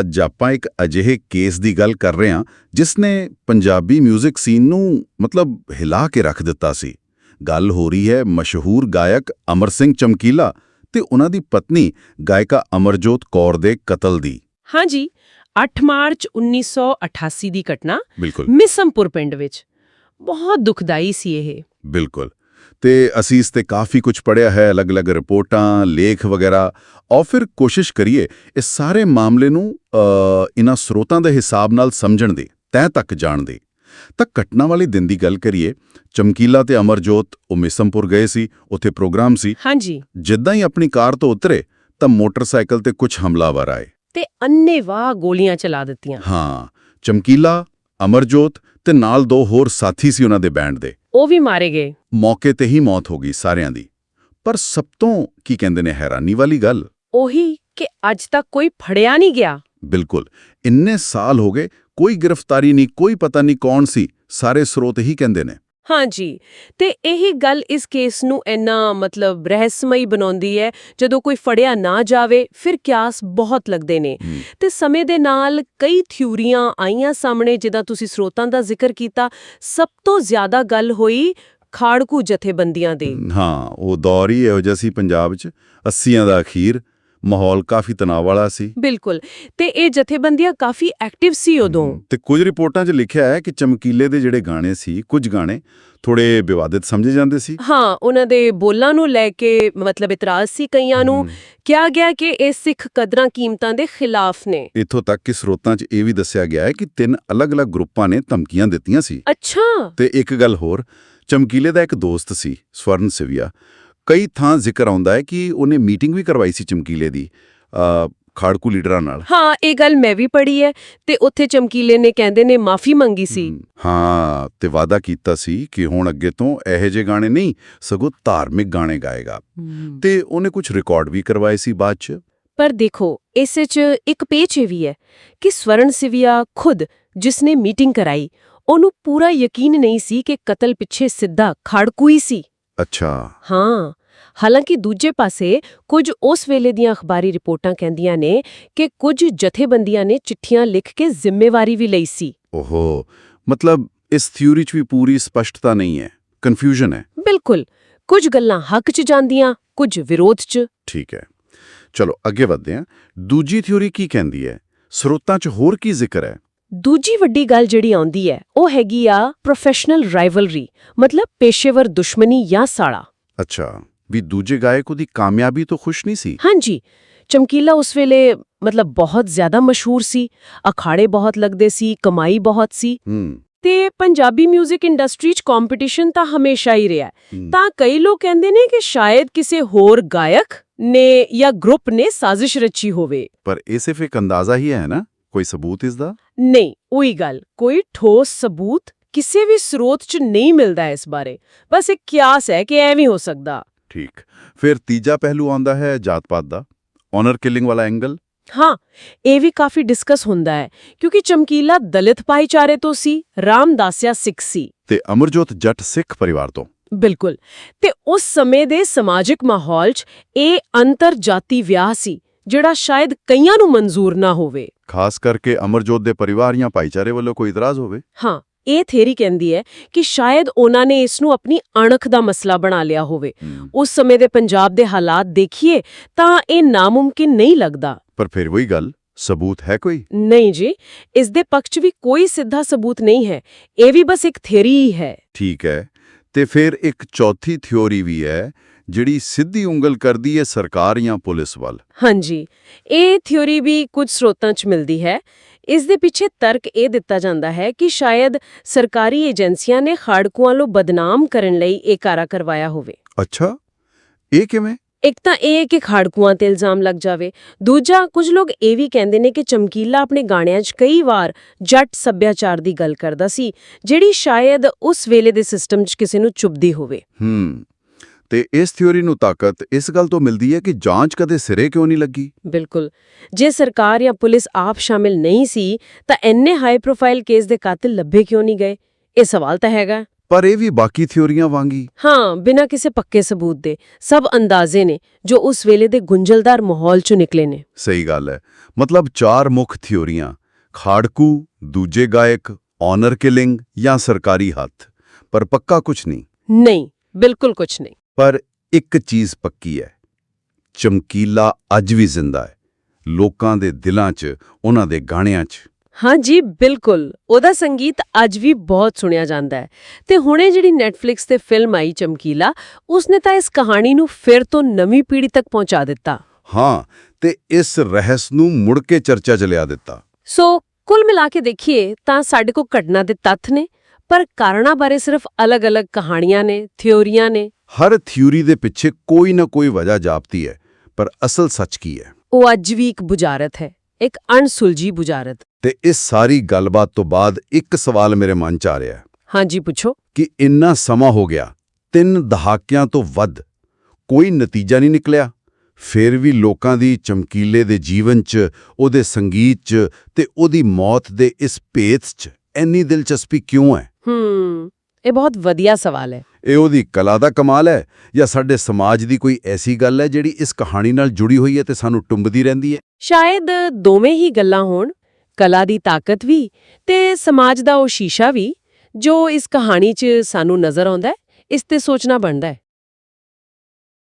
ਅੱਜ ਆਪਾਂ ਇੱਕ ਅਜਿਹੇ ਕੇਸ ਦੀ ਗੱਲ ਕਰ ਰਹੇ ਹਾਂ ਜਿਸ ਨੇ ਪੰਜਾਬੀ 뮤직 ਸੀਨ ਨੂੰ ਮਤਲਬ ਹਿਲਾ ਕੇ ਰੱਖ ਦਿੱਤਾ ਸੀ। ਗੱਲ ਹੋ ਰਹੀ ਹੈ ਮਸ਼ਹੂਰ ਗਾਇਕ ਅਮਰ ਸਿੰਘ ਚਮਕੀਲਾ ਤੇ ਉਹਨਾਂ ਦੀ ਪਤਨੀ ਗਾਇਕਾ ਅਮਰਜੋਤ ਕੌਰ ਦੇ ਕਤਲ ਦੀ। ਹਾਂਜੀ 8 ਮਾਰਚ 1988 ਦੀ ਘਟਨਾ ਬਿਲਕੁਲ। ਮਿਸਮਪੁਰ ਪਿੰਡ ਵਿੱਚ। ਬਹੁਤ ਦੁਖਦਾਈ ਸੀ ਇਹ। ਬਿਲਕੁਲ। ਤੇ ਅਸੀਂ ਇਸ ਤੇ ਕਾਫੀ ਕੁਝ ਪੜਿਆ ਹੈ ਅਲੱਗ-ਅਲੱਗ ਰਿਪੋਰਟਾਂ ਲੇਖ ਵਗੈਰਾ। ਔਰ ਫਿਰ ਕੋਸ਼ਿਸ਼ ਕਰੀਏ ਇਸ ਸਾਰੇ ਮਾਮਲੇ ਨੂੰ ਇਹਨਾਂ ਸਰੋਤਾਂ ਦੇ ਹਿਸਾਬ ਨਾਲ ਸਮਝਣ ਦੀ ਤੈਅ ਤੱਕ ਜਾਣ ਦੀ। ਤਾਂ ਘਟਨਾ ਵਾਲੇ ਦਿਨ ਦੀ ਗੱਲ ਕਰੀਏ ਚਮਕੀਲਾ ਤੇ ਅਮਰਜੋਤ ਉਹ ਮਿਸਮਪੁਰ ਗਏ ਸੀ ਉੱਥੇ ਪ੍ਰੋਗਰਾਮ ਸੀ। ਹਾਂਜੀ। ਜਿੱਦਾਂ ਹੀ ਆਪਣੀ ਕਾਰ ਤੋਂ ਉਤਰੇ ਤਾਂ ਮੋਟਰਸਾਈਕਲ ਤੇ ਕੁਝ ਹਮਲਾਵਰ ਆਏ। ਤੇ ਅੰਨੇਵਾਹ ਗੋਲੀਆਂ ਚਲਾ ਦਿੱਤੀਆਂ। ਹਾਂ ਚਮਕੀਲਾ ਅਮਰਜੋਤ ਤੇ ਨਾਲ ਦੋ ਹੋਰ ਸਾਥੀ ਸੀ ਉਹਨਾਂ ਦੇ ਬੈਂਡ ਦੇ। ਉਹ ਵੀ ਮਾਰੇ ਗਏ। ਮੌਕੇ ਤੇ ਹੀ ਮੌਤ ਹੋ ਗਈ ਸਾਰਿਆਂ ਦੀ। ਪਰ ਸਭ ਤੋਂ ਕੀ ਕਹਿੰਦੇ ਨੇ ਹੈਰਾਨੀ ਵਾਲੀ ਗੱਲ? ਉਹੀ ਕਿ ਅੱਜ ਤੱਕ ਕੋਈ ਫੜਿਆ ਨਹੀਂ ਗਿਆ। ਬਿਲਕੁਲ। ਇੰਨੇ ਸਾਲ ਹੋ ਗਏ ਕੋਈ ਗ੍ਰਿਫਤਾਰੀ ਨਹੀਂ ਕੋਈ ਪਤਾ ਨਹੀਂ ਕੌਣ ਸੀ ਸਾਰੇ ਸਰੋਤ ਹੀ ਕਹਿੰਦੇ ਨੇ। ਹਾਂਜੀ ਤੇ ਇਹੀ ਗੱਲ ਇਸ ਕੇਸ ਨੂੰ ਇੰਨਾ ਮਤਲਬ ਰਹੱਸਮਈ ਬਣਾਉਂਦੀ ਹੈ ਜਦੋਂ ਕੋਈ ਫੜਿਆ ਨਾ ਜਾਵੇ ਫਿਰ ਕਿਆਸ ਬਹੁਤ ਲੱਗਦੇ ਨੇ। ਤੇ ਸਮੇਂ ਦੇ ਨਾਲ ਕਈ ਥਿਊਰੀਆਂ ਆਈਆਂ ਸਾਹਮਣੇ ਜਿੱਦਾਂ ਤੁਸੀਂ ਸਰੋਤਾਂ ਦਾ ਜ਼ਿਕਰ ਕੀਤਾ ਸਭ ਤੋਂ ਜ਼ਿਆਦਾ ਗੱਲ ਹੋਈ ਖਾੜਕੂ ਜਥੇਬੰਦੀਆਂ ਦੇ। ਹਾਂ ਉਹ ਦੌਰ ਹੀ ਇਹੋ ਜਿਹਾ ਸੀ ਪੰਜਾਬ 'ਚ 80ਆਂ ਦਾ ਅਖੀਰ ਮਾਹੌਲ ਕਾਫੀ ਤਣਾਅ ਵਾਲਾ ਸੀ। ਬਿਲਕੁਲ। ਤੇ ਇਹ ਜਥੇਬੰਦੀਆਂ ਕਾਫੀ ਐਕਟਿਵ ਸੀ ਉਦੋਂ। ਤੇ ਕੁਝ ਰਿਪੋਰਟਾਂ 'ਚ ਲਿਖਿਆ ਹੈ ਕਿ ਚਮਕੀਲੇ ਦੇ ਜਿਹੜੇ ਗਾਣੇ ਸੀ ਕੁਝ ਗਾਣੇ ਥੋੜੇ ਵਿਵਾਦਿਤ ਸਮਝੇ ਜਾਂਦੇ ਸੀ। ਹਾਂ ਉਹਨਾਂ ਦੇ ਬੋਲਾਂ ਨੂੰ ਲੈ ਕੇ ਮਤਲਬ ਇਤਰਾਜ਼ ਸੀ ਕਈਆਂ ਨੂੰ। ਕਿਹਾ ਗਿਆ ਕਿ ਇਹ ਸਿੱਖ ਕਦਰਾਂ ਕੀਮਤਾਂ ਦੇ ਖਿਲਾਫ ਨੇ। ਇੱਥੋਂ ਤੱਕ ਕਿ ਸਰੋਤਾਂ 'ਚ ਇਹ ਵੀ ਦੱਸਿਆ ਗਿਆ ਹੈ ਕਿ ਤਿੰਨ ਅਲੱਗ-ਅਲੱਗ ਗਰੁੱਪਾਂ ਨੇ ਧਮਕੀਆਂ ਦਿੱਤੀਆਂ ਸੀ। ਅੱਛਾ। ਤੇ ਇੱਕ ਗੱਲ ਹੋਰ ਚਮਕੀਲੇ ਦਾ ਇੱਕ ਦੋਸਤ ਸੀ ਸਵਰਨ ਸਿਵਿਆ। ਕਈ ਥਾਂ ਜ਼ਿਕਰ ਆਉਂਦਾ ਹੈ ਕਿ ਉਹਨੇ ਮੀਟਿੰਗ ਵੀ ਕਰਵਾਈ ਸੀ ਚਮਕੀਲੇ ਦੀ ਖਾੜਕੂ ਲੀਡਰਾਂ ਨਾਲ। ਹਾਂ ਇਹ ਗੱਲ ਮੈਂ ਵੀ ਪੜ੍ਹੀ ਹੈ ਤੇ ਉੱਥੇ ਚਮਕੀਲੇ ਨੇ ਕਹਿੰਦੇ ਨੇ ਮਾਫੀ ਮੰਗੀ ਸੀ। ਹਾਂ ਤੇ ਵਾਅਦਾ ਕੀਤਾ ਸੀ ਕਿ ਹੁਣ ਅੱਗੇ ਤੋਂ ਇਹੋ ਜਿਹੇ ਗਾਣੇ ਨਹੀਂ ਸਗੋਂ ਧਾਰਮਿਕ ਗਾਣੇ ਗਾਏਗਾ। ਤੇ ਉਹਨੇ ਕੁਝ ਰਿਕਾਰਡ ਵੀ ਕਰਵਾਏ ਸੀ ਬਾਅਦ ਚ। ਪਰ ਦੇਖੋ ਇਸ ਵਿੱਚ ਇੱਕ ਪੇਚ ਵੀ ਹੈ ਕਿ ਸਵਰਨ ਸਿਵਿਆ ਖੁਦ ਜਿਸਨੇ ਮੀਟਿੰਗ ਕਰਾਈ ਉਹਨੂੰ ਪੂਰਾ ਯਕੀਨ ਨਹੀਂ ਸੀ ਕਿ ਕਤਲ ਪਿੱਛੇ ਸਿੱਧਾ ਖਾੜਕੂ ਹੀ ਸੀ। ਅੱਛਾ। ਹਾਂ ਹਾਲਾਂਕਿ ਦੂਜੇ ਪਾਸੇ ਕੁਝ ਉਸ ਵੇਲੇ ਦੀਆਂ ਅਖਬਾਰੀ ਰਿਪੋਰਟਾਂ ਕਹਿੰਦੀਆਂ ਨੇ ਕਿ ਕੁਝ ਜਥੇਬੰਦੀਆਂ ਨੇ ਚਿੱਠੀਆਂ ਲਿਖ ਕੇ ਜ਼ਿੰਮੇਵਾਰੀ ਵੀ ਲਈ ਸੀ। ਓਹੋ ਮਤਲਬ ਇਸ ਥਿਊਰੀ 'ਚ ਵੀ ਪੂਰੀ ਸਪਸ਼ਟਤਾ ਨਹੀਂ ਹੈ ਕਨਫਿਊਜ਼ਨ ਹੈ। ਬਿਲਕੁਲ ਕੁਝ ਗੱਲਾਂ ਹੱਕ 'ਚ ਜਾਂਦੀਆਂ ਕੁਝ ਵਿਰੋਧ 'ਚ। ਠੀਕ ਹੈ। ਚਲੋ ਅੱਗੇ ਵਧਦੇ ਹਾਂ। ਦੂਜੀ ਥਿਊਰੀ ਕੀ ਕਹਿੰਦੀ ਹੈ? ਸਰੋਤਾਂ 'ਚ ਹੋਰ ਕੀ ਜ਼ਿਕਰ ਹੈ? ਦੂਜੀ ਵੱਡੀ ਗੱਲ ਜਿਹੜੀ ਆਉਂਦੀ ਹੈ ਉਹ ਹੈਗੀ ਆ ਪ੍ਰੋਫੈਸ਼ਨਲ ਰਾਈਵਲਰੀ ਮਤਲਬ ਪੇਸ਼ੇਵਰ ਦੁਸ਼ਮਣੀ ਜਾਂ ਸਾੜਾ ਅੱਛਾ। ਵੀ ਦੂਜੇ ਗਾਇਕ ਉਹਦੀ ਕਾਮਯਾਬੀ ਤੋਂ ਖੁਸ਼ ਨਹੀਂ ਸੀ? ਹਾਂਜੀ। ਚਮਕੀਲਾ ਉਸ ਵੇਲੇ ਮਤਲਬ ਬਹੁਤ ਜ਼ਿਆਦਾ ਮਸ਼ਹੂਰ ਸੀ ਅਖਾੜੇ ਬਹੁਤ ਲੱਗਦੇ ਸੀ ਕਮਾਈ ਬਹੁਤ ਸੀ। ਹੂੰ। ਤੇ ਪੰਜਾਬੀ 뮤직 ਇੰਡਸਟਰੀ 'ਚ ਕੰਪੀਟੀਸ਼ਨ ਤਾਂ ਹਮੇਸ਼ਾ ਹੀ ਰਿਹਾ। ਤਾਂ ਕਈ ਲੋਕ ਕਹਿੰਦੇ ਨੇ ਕਿ ਸ਼ਾਇਦ ਕਿਸੇ ਹੋਰ ਗਾਇਕ ਨੇ ਜਾਂ ਗਰੁੱਪ ਨੇ ਸਾਜ਼ਿਸ਼ ਰਚੀ ਹੋਵੇ। ਪਰ ਇਹ ਸਿਰਫ ਇੱਕ ਅੰਦਾਜ਼ਾ ਹੀ ਹੈ ਨਾ? ਕੋਈ ਸਬੂਤ ਇਸ ਦਾ ਨਹੀਂ ਉਹੀ ਗੱਲ। ਕੋਈ ਠੋਸ ਸਬੂਤ ਕਿਸੇ ਵੀ ਸਰੋਤ 'ਚ ਨਹੀਂ ਮਿਲਦਾ ਇਸ ਬਾਰੇ। ਬਸ ਇੱਕ ਕਿਆਸ ਹੈ ਕਿ ਐਵੇਂ ਹੋ ਸਕਦਾ। ਠੀਕ। ਫਿਰ ਤੀਜਾ ਪਹਿਲੂ ਆਉਂਦਾ ਹੈ ਜਾਤ-ਪਾਤ ਦਾ ਆਨਰ ਕਿਲਿੰਗ ਵਾਲਾ ਐਂਗਲ ਹਾਂ ਇਹ ਵੀ ਕਾਫੀ ਡਿਸਕਸ ਹੁੰਦਾ ਹੈ ਕਿਉਂਕਿ ਚਮਕੀਲਾ ਦਲਿਤ ਭਾਈਚਾਰੇ ਤੋਂ ਸੀ ਰਾਮਦਾਸਿਆ ਸਿੱਖ ਸੀ। ਤੇ ਅਮਰਜੋਤ ਜੱਟ ਸਿੱਖ ਪਰਿਵਾਰ ਤੋਂ। ਬਿਲਕੁਲ। ਤੇ ਉਸ ਸਮੇਂ ਦੇ ਸਮਾਜਿਕ ਮਾਹੌਲ 'ਚ ਇਹ ਅੰਤਰ ਜਾਤੀ ਵਿਆਹ ਸੀ ਜਿਹੜਾ ਸ਼ਾਇਦ ਕਈਆਂ ਨੂੰ ਮਨਜ਼ੂਰ ਨਾ ਹੋਵੇ। ਖਾਸ ਕਰਕੇ ਅਮਰਜੋਤ ਦੇ ਪਰਿਵਾਰ ਜਾਂ ਭਾਈਚਾਰੇ ਵੱਲੋਂ ਕੋਈ ਇਤਰਾਜ਼ ਹੋਵੇ। ਹਾਂ ਇਹ ਥਿਊਰੀ ਕਹਿੰਦੀ ਹੈ ਕਿ ਸ਼ਾਇਦ ਉਹਨਾਂ ਨੇ ਇਸ ਨੂੰ ਆਪਣੀ ਅਣਖ ਦਾ ਮਸਲਾ ਬਣਾ ਲਿਆ ਹੋਵੇ। ਉਸ ਸਮੇਂ ਦੇ ਪੰਜਾਬ ਦੇ ਹਾਲਾਤ ਦੇਖੀਏ ਤਾਂ ਇਹ ਨਾਮੁਮਕਿਨ ਨਹੀਂ ਲੱਗਦਾ। ਪਰ ਫਿਰ ਵਹੀ ਗੱਲ ਸਬੂਤ ਹੈ ਕੋਈ? ਨਹੀਂ ਜੀ ਇਸ ਦੇ ਪੱਖ 'ਚ ਵੀ ਕੋਈ ਸਿੱਧਾ ਸਬੂਤ ਨਹੀਂ ਹੈ। ਇਹ ਵੀ ਬਸ ਇੱਕ ਥਿਊਰੀ ਹੀ ਹੈ। ਠੀਕ ਹੈ ਤੇ ਫਿਰ ਇੱਕ ਚੌਥੀ ਥਿਉਰੀ ਵੀ ਹੈ ਜਿਹੜੀ ਸਿੱਧੀ ਉਂਗਲ ਕਰਦੀ ਹੈ ਸਰਕਾਰ ਜਾਂ ਪੁਲਿਸ ਵੱਲ। ਹਾਂਜੀ ਇਹ ਥਿਊਰੀ ਵੀ ਕੁਝ ਸਰੋਤਾਂ 'ਚ ਮਿਲਦੀ ਹੈ। ਇਸ ਦੇ ਪਿੱਛੇ ਤਰਕ ਇਹ ਦਿੱਤਾ ਜਾਂਦਾ ਹੈ ਕਿ ਸ਼ਾਇਦ ਸਰਕਾਰੀ ਏਜੰਸੀਆਂ ਨੇ ਖਾੜਕੂਆਂ ਨੂੰ ਬਦਨਾਮ ਕਰਨ ਲਈ ਇਹ ਕਾਰਾ ਕਰਵਾਇਆ ਹੋਵੇ। ਅੱਛਾ ਇਹ ਕਿਵੇਂ? ਇੱਕ ਤਾਂ ਇਹ ਕਿ ਖਾੜਕੂਆਂ ਤੇ ਇਲਜ਼ਾਮ ਲੱਗ ਜਾਵੇ। ਦੂਜਾ ਕੁਝ ਲੋਕ ਇਹ ਵੀ ਕਹਿੰਦੇ ਨੇ ਕਿ ਚਮਕੀਲਾ ਆਪਣੇ ਗਾਣਿਆਂ 'ਚ ਕਈ ਵਾਰ ਜੱਟ ਸੱਭਿਆਚਾਰ ਦੀ ਗੱਲ ਕਰਦਾ ਸੀ ਜਿਹੜੀ ਸ਼ਾਇਦ ਉਸ ਵੇਲੇ ਦੇ ਸਿਸਟਮ 'ਚ ਕਿਸੇ ਨੂੰ ਚੁੱਭਦੀ ਹੋਵੇ। ਹੂੰ। ਤੇ ਇਸ ਥਿਉਰੀ ਨੂੰ ਤਾਕਤ ਇਸ ਗੱਲ ਤੋਂ ਮਿਲਦੀ ਹੈ ਕਿ ਜਾਂਚ ਕਦੇ ਸਿਰੇ ਕਿਉਂ ਨਹੀਂ ਲੱਗੀ? ਬਿਲਕੁਲ। ਜੇ ਸਰਕਾਰ ਜਾਂ ਪੁਲਿਸ ਆਪ ਸ਼ਾਮਿਲ ਨਹੀਂ ਸੀ ਤਾਂ ਇੰਨੇ ਹਾਈ ਪ੍ਰੋਫਾਈਲ ਕੇਸ ਦੇ ਕਾਤਿਲ ਲੱਭੇ ਕਿਉਂ ਨਹੀਂ ਗਏ? ਇਹ ਸਵਾਲ ਤਾਂ ਹੈਗਾ। ਪਰ ਇਹ ਵੀ ਬਾਕੀ ਥਿਉਰੀਆਂ ਵਾਂਗੀ ਹਾਂ। ਬਿਨਾਂ ਕਿਸੇ ਪੱਕੇ ਸਬੂਤ ਦੇ। ਸਭ ਅੰਦਾਜ਼ੇ ਨੇ ਜੋ ਉਸ ਵੇਲੇ ਦੇ ਗੁੰਝਲਦਾਰ ਮਾਹੌਲ ਚੋਂ ਨਿਕਲੇ ਨੇ। ਸਹੀ ਗੱਲ ਹੈ। ਮਤਲਬ ਚਾਰ ਮੁੱਖ ਥਿਉਰੀਆਂ ਖਾੜਕੂ ਦੂਜੇ ਗਾਇਕ ਆਨਰ ਕਿਲਿੰਗ ਜਾਂ ਸਰਕਾਰੀ ਹੱਥ। ਪਰ ਪੱਕਾ ਕੁਝ ਨਹੀਂ। ਨਹੀਂ ਬਿਲਕੁਲ ਕੁਝ ਨਹੀਂ। ਪਰ ਇੱਕ ਚੀਜ਼ ਪੱਕੀ ਹੈ। ਚਮਕੀਲਾ ਅੱਜ ਵੀ ਜ਼ਿੰਦਾ ਹੈ। ਲੋਕਾਂ ਦੇ ਦਿਲਾਂ 'ਚ ਉਹਨਾਂ ਦੇ ਗਾਣਿਆਂ 'ਚ। ਹਾਂ ਜੀ ਬਿਲਕੁਲ। ਉਹਦਾ ਸੰਗੀਤ ਅੱਜ ਵੀ ਬਹੁਤ ਸੁਣਿਆ ਜਾਂਦਾ ਹੈ। ਤੇ ਹੁਣੇ ਜਿਹੜੀ ਨੈਟਫਲਿਕਸ ਤੇ ਫਿਲਮ ਆਈ ਚਮਕੀਲਾ ਉਸਨੇ ਤਾਂ ਇਸ ਕਹਾਣੀ ਨੂੰ ਫਿਰ ਤੋਂ ਨਵੀਂ ਪੀੜ੍ਹੀ ਤੱਕ ਪਹੁੰਚਾ ਦਿੱਤਾ। ਹਾਂ ਤੇ ਇਸ ਰਹੱਸ ਨੂੰ ਮੁੜ ਕੇ ਚਰਚਾ 'ਚ ਲਿਆ ਦਿੱਤਾ। ਸੋ ਕੁੱਲ ਮਿਲਾ ਕੇ ਦੇਖੀਏ ਤਾਂ ਸਾਡੇ ਕੋਲ ਘਟਨਾ ਦੇ ਤੱਥ ਨੇ ਪਰ ਕਾਰਨਾਂ ਬਾਰੇ ਸਿਰਫ ਅਲੱਗ-ਅਲੱਗ ਕਹਾਣੀਆਂ ਨੇ ਥਿਉਰੀਆਂ ਨੇ। ਹਰ ਥਿਊਰੀ ਦੇ ਪਿੱਛੇ ਕੋਈ ਨਾ ਕੋਈ ਵਜ੍ਹਾ ਜਾਪਦੀ ਹੈ ਪਰ ਅਸਲ ਸੱਚ ਕੀ ਹੈ? ਉਹ ਅੱਜ ਵੀ ਇੱਕ ਬੁਝਾਰਤ ਹੈ ਇੱਕ ਅਣਸੁਲਝੀ ਬੁਝਾਰਤ। ਤੇ ਇਸ ਸਾਰੀ ਗੱਲਬਾਤ ਤੋਂ ਬਾਅਦ ਇੱਕ ਸਵਾਲ ਮੇਰੇ ਮਨ 'ਚ ਆ ਰਿਹਾ ਹੈ। ਹਾਂਜੀ ਪੁੱਛੋ। ਕਿ ਇੰਨਾ ਸਮਾਂ ਹੋ ਗਿਆ ਤਿੰਨ ਦਹਾਕਿਆਂ ਤੋਂ ਵੱਧ ਕੋਈ ਨਤੀਜਾ ਨਹੀਂ ਨਿਕਲਿਆ। ਫਿਰ ਵੀ ਲੋਕਾਂ ਦੀ ਚਮਕੀਲੇ ਦੇ ਜੀਵਨ 'ਚ ਉਹਦੇ ਸੰਗੀਤ 'ਚ ਤੇ ਉਹਦੀ ਮੌਤ ਦੇ ਇਸ ਭੇਤ 'ਚ ਇੰਨੀ ਦਿਲਚਸਪੀ ਕਿਉਂ ਹੈ? ਹੂੰ। ਇਹ ਬਹੁਤ ਵਧੀਆ ਸਵਾਲ ਹੈ। ਇਹ ਉਹਦੀ ਕਲਾ ਦਾ ਕਮਾਲ ਹੈ ਜਾਂ ਸਾਡੇ ਸਮਾਜ ਦੀ ਕੋਈ ਐਸੀ ਗੱਲ ਹੈ ਜਿਹੜੀ ਇਸ ਕਹਾਣੀ ਨਾਲ ਜੁੜੀ ਹੋਈ ਹੈ ਤੇ ਸਾਨੂੰ ਟੁੰਬਦੀ ਰਹਿੰਦੀ ਹੈ? ਸ਼ਾਇਦ ਦੋਵੇਂ ਹੀ ਗੱਲਾਂ ਹੋਣ ਕਲਾ ਦੀ ਤਾਕਤ ਵੀ ਤੇ ਸਮਾਜ ਦਾ ਉਹ ਸ਼ੀਸ਼ਾ ਵੀ ਜੋ ਇਸ ਕਹਾਣੀ 'ਚ ਸਾਨੂੰ ਨਜ਼ਰ ਆਉਂਦਾ ਹੈ ਇਸ ਤੇ ਸੋਚਣਾ ਬਣਦਾ ਹੈ।